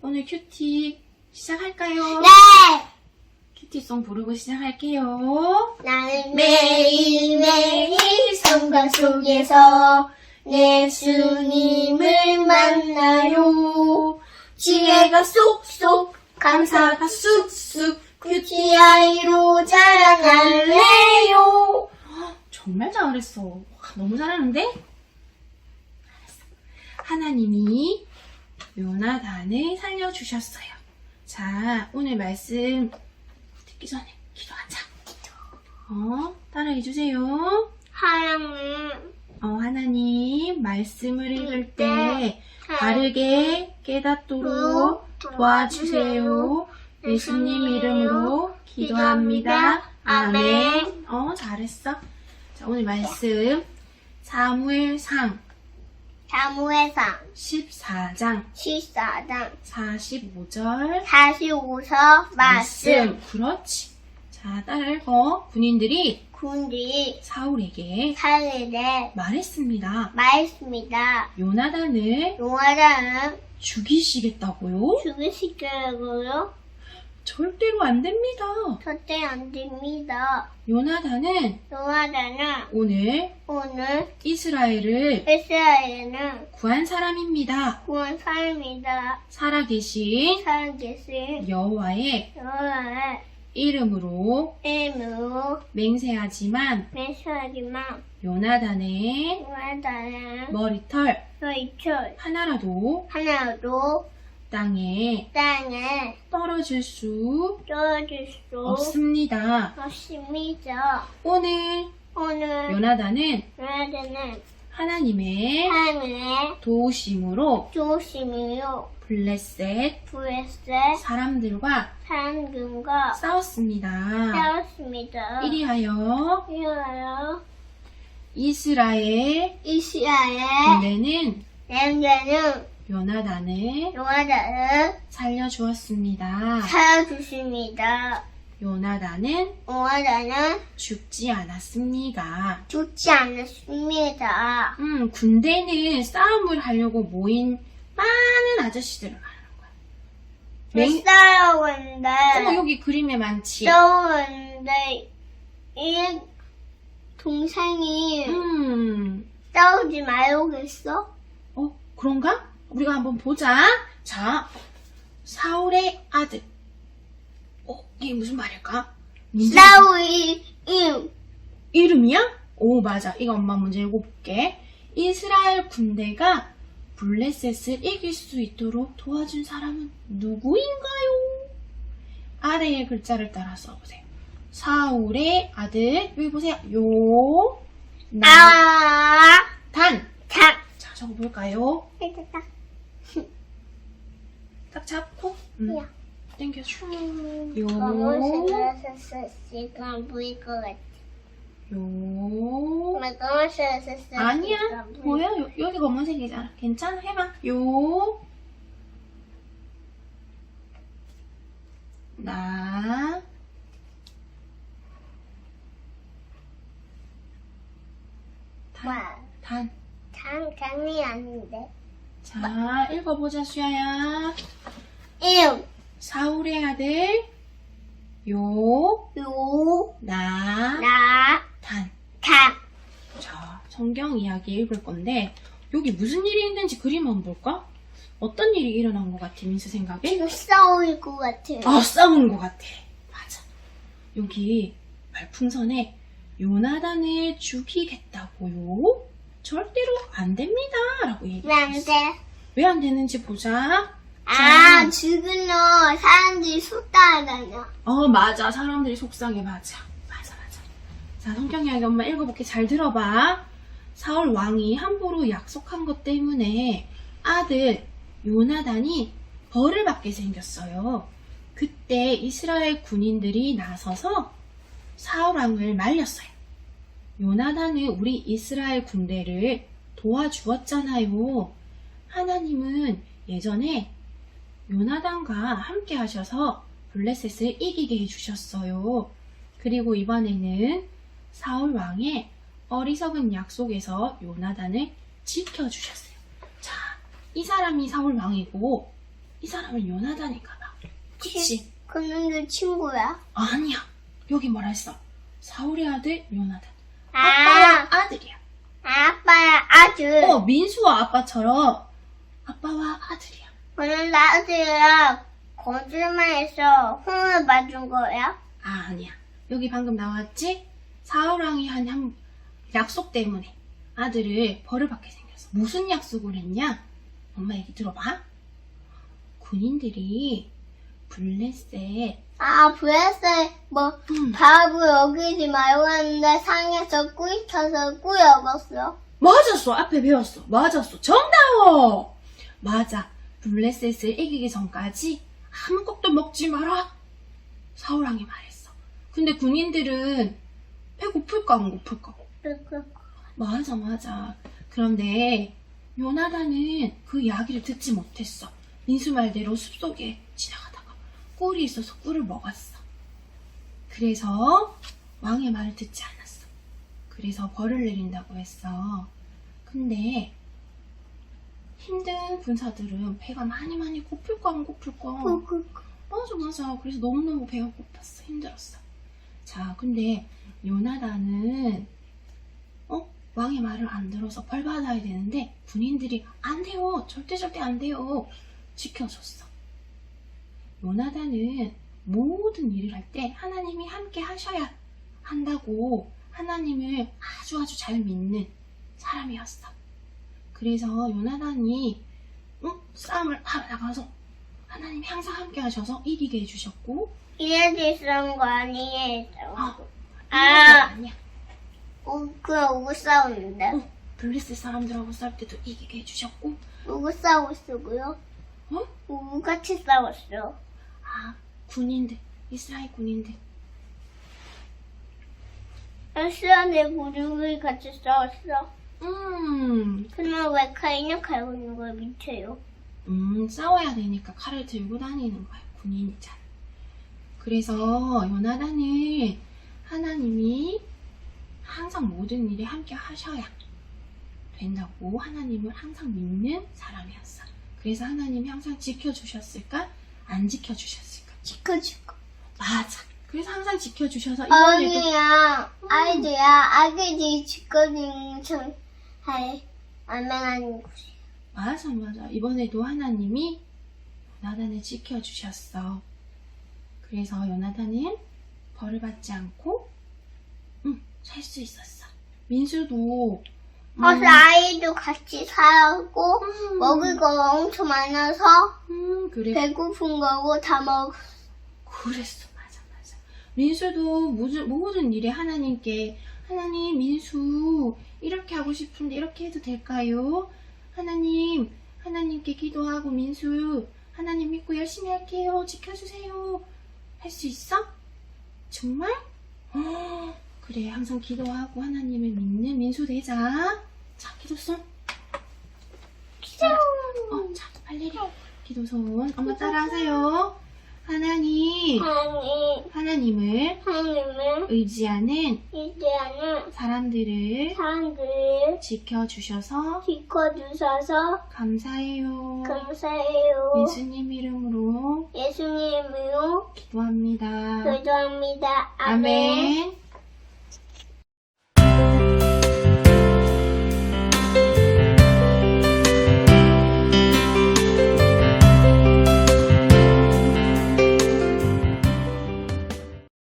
오늘 큐티 시작할까요? 네! 큐티송 부르고 시작할게요. 나는 매일매일 성경 속에서 예수님을 만나요. 지혜가 쏙쏙, 감사가 쑥쑥, 큐티 아이로 자라날래요. 정말 잘했어. 와, 너무 잘하는데? 알았어. 하나님이 요나단을 살려주셨어요. 자, 오늘 말씀 듣기 전에 기도하자. 어, 따라해주세요. 하나님, 어, 하나님, 말씀을 읽을 때 네. 바르게 깨닫도록 도와주세요. 예수님 이름으로 기도합니다. 아멘. 어, 잘했어. 자, 오늘 말씀. 사무엘상 사무회상 14장 14장 45절 45서 말씀 그렇지. 자, 따라 읽어. 군인들이 군들이 사울에게 살리를 말했습니다. 말했습니다. 요나단을 용화자는 죽이시겠다고요? 죽이시려고요? 절대로 안 됩니다. 절대 안 됩니다. 요나단은 용화자는 오늘 오늘 이스라엘을 이스라엘은 구한 사람입니다. 구원 사람이다. 살아계신 살아계신 여호와의 여호와의 이름으로 이름으로 맹세하지만 메시하지만 요나단의 용화자는 머리털 저희 철 하나라도 하나도 땅에 땅에 떨어질 수 떨어질 수 없습니다. 없습니다. 오늘 오늘 요나단은 용화자는 하나님의 하늘의 도우심으로 조심이요 블레셋 부에서 사람들과 사람들과 싸웠습니다. 싸웠습니다. 이리하여 이하여 이스라엘 이시아의 군대는 냄새는 요나단을 용화자를 살려주었습니다. 살아주십니다. 요나단은 용화자는 죽지 않았습니다. 죽지 않았습니다. 음, 군대는 싸움을 하려고 모인 많은 아저씨들을 말하는 거야. 맹- 싸우는데 어머, 여기 그림에 많지? 싸우는데 이 동생이 음, 싸우지 말고겠어? 어, 그런가? 우리가 한번 보자. 자, 사울의 아들. 어, 이게 무슨 말일까? 문제- 싸우이 임 이름이야? 오, 맞아. 이거 엄마 문제 읽어볼게. 이스라엘 군대가 블레셋을 이길 수 있도록 도와준 사람은 누구인가요? 아래의 글자를 따라 써보세요. 사울의 아들, 여기 보세요. 요, 나, 아, 단. 탁. 자, 적어볼까요? 요, 검은색에서 지금 보일 것 같아. 요. 검은색에서 아니야. 보일 뭐야? 요- 여기 검은색이잖아. 괜찮아. 해봐. 요. 나. 단. 와, 단. 장, 장이 아닌데. 자, 읽어보자, 수야야. 임, 사울의 아들. 요. 요, 나. 나, 단. 탁. 자, 성경 이야기 읽을 건데, 여기 무슨 일이 있는지 그림 한번 볼까? 어떤 일이 일어난 것 같아, 민수 생각에? 지금 싸울 것 같아. 아, 싸우는 것 같아. 맞아. 여기 말풍선에 요나단을 죽이겠다고요? 절대로 안 됩니다. 라고 왜 얘기했어. 안 돼? 왜 안 되는지 보자. 아, 지금 너 사람들이 속 따라다녀. 어, 맞아. 사람들이 속상해. 맞아. 맞아, 맞아. 자, 성경 이야기 엄마 읽어볼게. 잘 들어봐. 사울 왕이 함부로 약속한 것 때문에 아들 요나단이 벌을 받게 생겼어요. 그때 이스라엘 군인들이 나서서 사울 왕을 말렸어요. 요나단은 우리 이스라엘 군대를 도와주었잖아요. 하나님은 예전에 요나단과 함께 하셔서 블레셋을 이기게 해주셨어요. 그리고 이번에는 사울 왕의 어리석은 약속에서 요나단을 지켜주셨어요. 자, 이 사람이 사울 왕이고 이 사람은 요나단인가 봐. 그치? 그는 친구야? 아니야. 여기 뭐라 했어? 사울의 아들 요나단. 아, 아빠와 아들이야. 아빠야 아들. 어, 민수와 아빠처럼 아빠와 아들이야. 그는 아들이랑 거짓말해서 혼을 맞은 거야? 아, 아니야. 여기 방금 나왔지? 사울왕이 한, 한 약속 때문에 아들을 벌을 받게 생겼어. 무슨 약속을 했냐? 엄마 얘기 들어봐. 군인들이 블레셋 아, 브레스 뭐 음, 바보 여기지 말고 했는데 상에서 꿀쳐서 꾸역었어. 맞았어. 앞에 배웠어. 맞았어. 정다워. 맞아. 블레셋을 이기기 전까지 아무것도 먹지 마라. 사울왕이 말했어. 근데 군인들은 배고플까 안 고플까? 맞아, 맞아. 그런데 요나단은 그 이야기를 듣지 못했어. 민수 말대로 숲속에 지나가다가 꿀이 있어서 꿀을 먹었어. 그래서 왕의 말을 듣지 않았어. 그래서 벌을 내린다고 했어. 근데 힘든 군사들은 배가 많이 많이 고플까 안 고플까? 맞아, 맞아. 그래서 너무너무 배가 고팠어. 힘들었어. 자, 근데 요나단은 어? 왕의 말을 안 들어서 벌 받아야 되는데 군인들이 안 돼요. 절대 절대 안 돼요. 지켜줬어. 요나단은 모든 일을 할 때 하나님이 함께 하셔야 한다고 하나님을 아주 아주 잘 믿는 사람이었어. 그래서 요나단이 응? 싸움을 하러 나가서 하나님이 항상 함께 하셔서 이기게 해주셨고 이해지 쓰는 거 아니에요? 아, 아. 아니야. 어, 그럼 누구 싸우는데? 어, 블레셋 사람들하고 싸울 때도 이기게 해주셨고 누구 싸웠어고요? 어? 누구 같이 싸웠어? 아 군인들 이스라엘 군인들 에스라네 부족이 같이 싸웠어. 음, 그럼 왜 카인을 갈고 있는 거야, 밑에요? 음 싸워야 되니까 칼을 들고 다니는 거야 군인이잖아. 그래서 요나단은 하나님이 항상 모든 일에 함께 하셔야 된다고 하나님을 항상 믿는 사람이었어. 그래서 하나님이 항상 지켜주셨을까? 안 지켜주셨을까? 지켜주고. 맞아. 그래서 항상 지켜주셔서 이번에도 아니야, 아이들야, 아기들이 지켜주는 참, 할, 안면한 곳이. 맞아, 맞아. 이번에도 하나님이 요나단을 지켜주셨어. 그래서 요나단은 벌을 받지 않고, 응, 살 수 있었어. 민수도, 음, 어서 아이도 같이 살고, 음, 먹을 거 엄청 많아서, 음, 그래. 배고픈 거고 다 먹, 그랬어. 맞아, 맞아. 민수도 모든, 모든 일에 하나님께, 하나님, 민수, 이렇게 하고 싶은데 이렇게 해도 될까요? 하나님, 하나님께 기도하고, 민수, 하나님 믿고 열심히 할게요. 지켜주세요. 할 수 있어? 정말? 어, 그래, 항상 기도하고 하나님을 믿는 민수 되자. 자, 기도손. 어, 자, 빨리. 기도손. 엄마 따라하세요. 하나님, 하나님, 하나님을 하나님을 의지하는 사람들을 사람들을 지켜주셔서 지켜주셔서 감사해요. 감사해요. 예수님 이름으로 예수님으로 기도합니다. 기도합니다. 아멘. 아멘.